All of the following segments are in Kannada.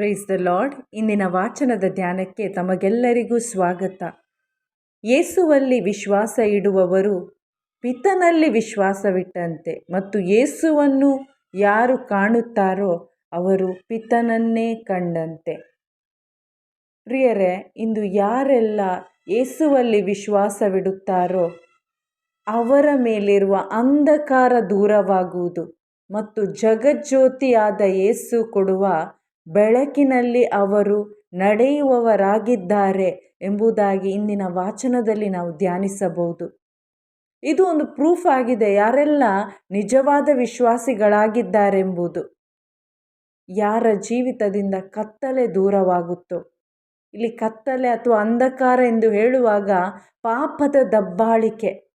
ಪ್ರೈಸ್ ದ ಲಾರ್ಡ್ ಇಂದಿನ ವಾಚನದ ಧ್ಯಾನಕ್ಕೆ ತಮಗೆಲ್ಲರಿಗೂ ಸ್ವಾಗತ. ಯೇಸುವಲ್ಲಿ ವಿಶ್ವಾಸ ಇಡುವವರು ಪಿತನಲ್ಲಿ ವಿಶ್ವಾಸವಿಟ್ಟಂತೆ ಮತ್ತು ಯೇಸುವನ್ನು ಯಾರು ಕಾಣುತ್ತಾರೋ ಅವರು ಪಿತನನ್ನೇ ಕಂಡಂತೆ. ಪ್ರಿಯರೇ, ಇಂದು ಯಾರೆಲ್ಲ ಯೇಸುವಲ್ಲಿ ವಿಶ್ವಾಸವಿಡುತ್ತಾರೋ ಅವರ ಮೇಲಿರುವ ಅಂಧಕಾರ ದೂರವಾಗುವುದು ಮತ್ತು ಜಗಜ್ಯೋತಿಯಾದ ಯೇಸು ಕೊಡುವ ಬೆಳಕಿನಲ್ಲಿ ಅವರು ನಡೆಯುವವರಾಗಿದ್ದಾರೆ ಎಂಬುದಾಗಿ ಇಂದಿನ ವಾಚನದಲ್ಲಿ ನಾವು ಧ್ಯಾನಿಸಬಹುದು. ಇದು ಒಂದು ಪ್ರೂಫ್ ಆಗಿದೆ ಯಾರೆಲ್ಲ ನಿಜವಾದ ವಿಶ್ವಾಸಿಗಳಾಗಿದ್ದಾರೆಂಬುದು. ಯಾರ ಜೀವಿತದಿಂದ ಕತ್ತಲೆ ದೂರವಾಗುತ್ತೋ. ಇಲ್ಲಿ ಕತ್ತಲೆ ಅಥವಾ ಅಂಧಕಾರ ಎಂದು ಹೇಳುವಾಗ ಪಾಪದ ದಬ್ಬಾಳಿಕೆ.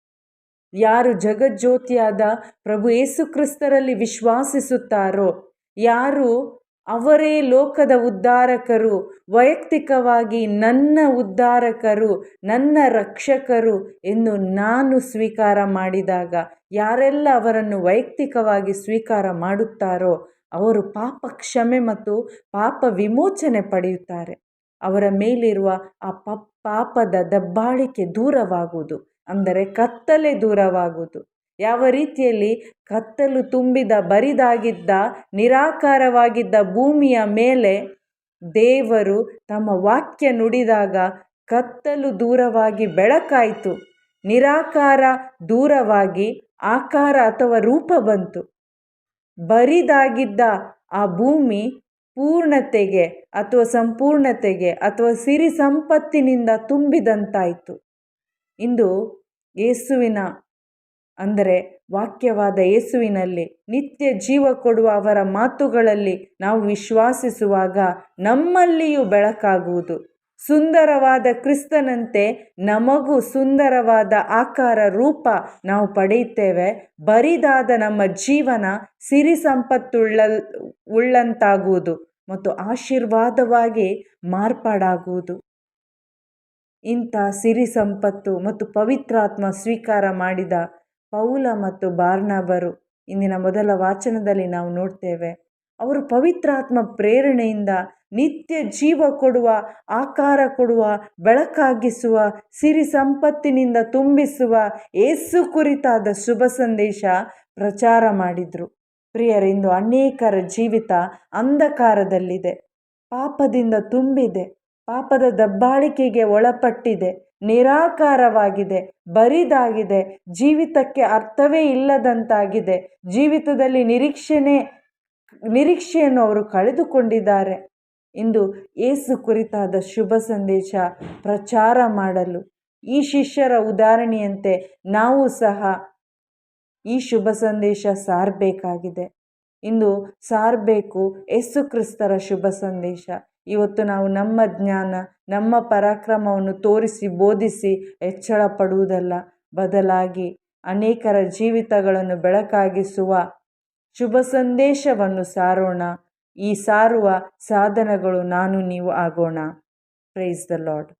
ಯಾರು ಜಗಜ್ಯೋತಿಯಾದ ಪ್ರಭು ಯೇಸುಕ್ರಿಸ್ತರಲ್ಲಿ ವಿಶ್ವಾಸಿಸುತ್ತಾರೋ, ಯಾರು ಅವರೇ ಲೋಕದ ಉದ್ಧಾರಕರು, ವೈಯಕ್ತಿಕವಾಗಿ ನನ್ನ ಉದ್ಧಾರಕರು, ನನ್ನ ರಕ್ಷಕರು ಎಂದು ನಾನು ಸ್ವೀಕಾರ ಮಾಡಿದಾಗ ಯಾರೆಲ್ಲ ಅವರನ್ನು ವೈಯಕ್ತಿಕವಾಗಿ ಸ್ವೀಕಾರ ಮಾಡುತ್ತಾರೋ ಅವರು ಪಾಪ ಕ್ಷಮೆ ಮತ್ತು ಪಾಪ ವಿಮೋಚನೆ ಪಡೆಯುತ್ತಾರೆ. ಅವರ ಮೇಲಿರುವ ಆ ಪಾಪದ ದಬ್ಬಾಳಿಕೆ ದೂರವಾಗುವುದು, ಅಂದರೆ ಕತ್ತಲೆ ದೂರವಾಗುವುದು. ಯಾವ ರೀತಿಯಲ್ಲಿ ಕತ್ತಲು ತುಂಬಿದ, ಬರಿದಾಗಿದ್ದ, ನಿರಾಕಾರವಾಗಿದ್ದ ಭೂಮಿಯ ಮೇಲೆ ದೇವರು ತಮ್ಮ ವಾಕ್ಯ ನುಡಿದಾಗ ಕತ್ತಲು ದೂರವಾಗಿ ಬೆಳಕಾಯಿತು. ನಿರಾಕಾರ ದೂರವಾಗಿ ಆಕಾರ ಅಥವಾ ರೂಪ ಬಂತು. ಬರಿದಾಗಿದ್ದ ಆ ಭೂಮಿ ಪೂರ್ಣತೆಗೆ ಅಥವಾ ಸಂಪೂರ್ಣತೆಗೆ ಅಥವಾ ಸಿರಿ ಸಂಪತ್ತಿನಿಂದ ತುಂಬಿದಂತಾಯಿತು. ಇಂದು ಯೇಸುವಿನ ಅಂದರೆ ವಾಕ್ಯವಾದ ಯೇಸುವಿನಲ್ಲಿ ನಿತ್ಯ ಜೀವ ಕೊಡುವ ಅವರ ಮಾತುಗಳಲ್ಲಿ ನಾವು ವಿಶ್ವಾಸಿಸುವಾಗ ನಮ್ಮಲ್ಲಿಯೂ ಬೆಳಕಾಗುವುದು. ಸುಂದರವಾದ ಕ್ರಿಸ್ತನಂತೆ ನಮಗೂ ಸುಂದರವಾದ ಆಕಾರ ರೂಪ ನಾವು ಪಡೆಯುತ್ತೇವೆ. ಬರಿದಾದ ನಮ್ಮ ಜೀವನ ಸಿರಿ ಸಂಪತ್ತುಳ್ಳ ಉಳ್ಳಂತಾಗುವುದು ಮತ್ತು ಆಶೀರ್ವಾದವಾಗಿ ಮಾರ್ಪಾಡಾಗುವುದು. ಇಂಥ ಸಿರಿ ಸಂಪತ್ತು ಮತ್ತು ಪವಿತ್ರಾತ್ಮ ಸ್ವೀಕಾರ ಮಾಡಿದ ಪೌಲ ಮತ್ತು ಬಾರ್ನಾಬರು ಇಂದಿನ ಮೊದಲ ವಾಚನದಲ್ಲಿ ನಾವು ನೋಡ್ತೇವೆ. ಅವರು ಪವಿತ್ರಾತ್ಮ ಪ್ರೇರಣೆಯಿಂದ ನಿತ್ಯ ಜೀವ ಕೊಡುವ, ಆಕಾರ ಕೊಡುವ, ಬೆಳಕಾಗಿಸುವ, ಸಿರಿ ಸಂಪತ್ತಿನಿಂದ ತುಂಬಿಸುವ ಏಸು ಕುರಿತಾದ ಶುಭ ಸಂದೇಶ ಪ್ರಚಾರ ಮಾಡಿದರು. ಪ್ರಿಯರಿಂದು ಅನೇಕರ ಜೀವಿತ ಅಂಧಕಾರದಲ್ಲಿದೆ. ಪಾಪದಿಂದ ತುಂಬಿದೆ. ಪಾಪದ ದಬ್ಬಾಳಿಕೆಗೆ ಒಳಪಟ್ಟಿದೆ, ನಿರಾಕಾರವಾಗಿದೆ, ಬರಿದಾಗಿದೆ, ಜೀವಿತಕ್ಕೆ ಅರ್ಥವೇ ಇಲ್ಲದಂತಾಗಿದೆ. ಜೀವಿತದಲ್ಲಿ ನಿರೀಕ್ಷೆನೇ, ನಿರೀಕ್ಷೆಯನ್ನು ಅವರು ಕಳೆದುಕೊಂಡಿದ್ದಾರೆ. ಇಂದು ಏಸು ಕುರಿತಾದ ಶುಭ ಸಂದೇಶ ಪ್ರಚಾರ ಮಾಡಲು. ಈ ಶಿಷ್ಯರ ಉದಾಹರಣೆಯಂತೆ ನಾವು ಸಹ ಈ ಶುಭ ಸಂದೇಶ ಸಾರಬೇಕಾಗಿದೆ. ಇಂದು ಸಾರಬೇಕು ಕ್ರಿಸ್ತರ ಶುಭ ಸಂದೇಶ. ಇವತ್ತು ನಾವು ನಮ್ಮ ಜ್ಞಾನ, ನಮ್ಮ ಪರಾಕ್ರಮವನ್ನು ತೋರಿಸಿ, ಬೋಧಿಸಿ ಹೆಚ್ಚಳ ಪಡುವುದಲ್ಲ ಬದಲಾಗಿ ಅನೇಕರ ಜೀವಿತಗಳನ್ನು ಬೆಳಕಾಗಿಸುವ ಶುಭ ಸಂದೇಶವನ್ನು ಸಾರೋಣ. ಈ ಸಾರುವ ಸಾಧನಗಳು ನಾನು, ನೀವು ಆಗೋಣ. Praise the lord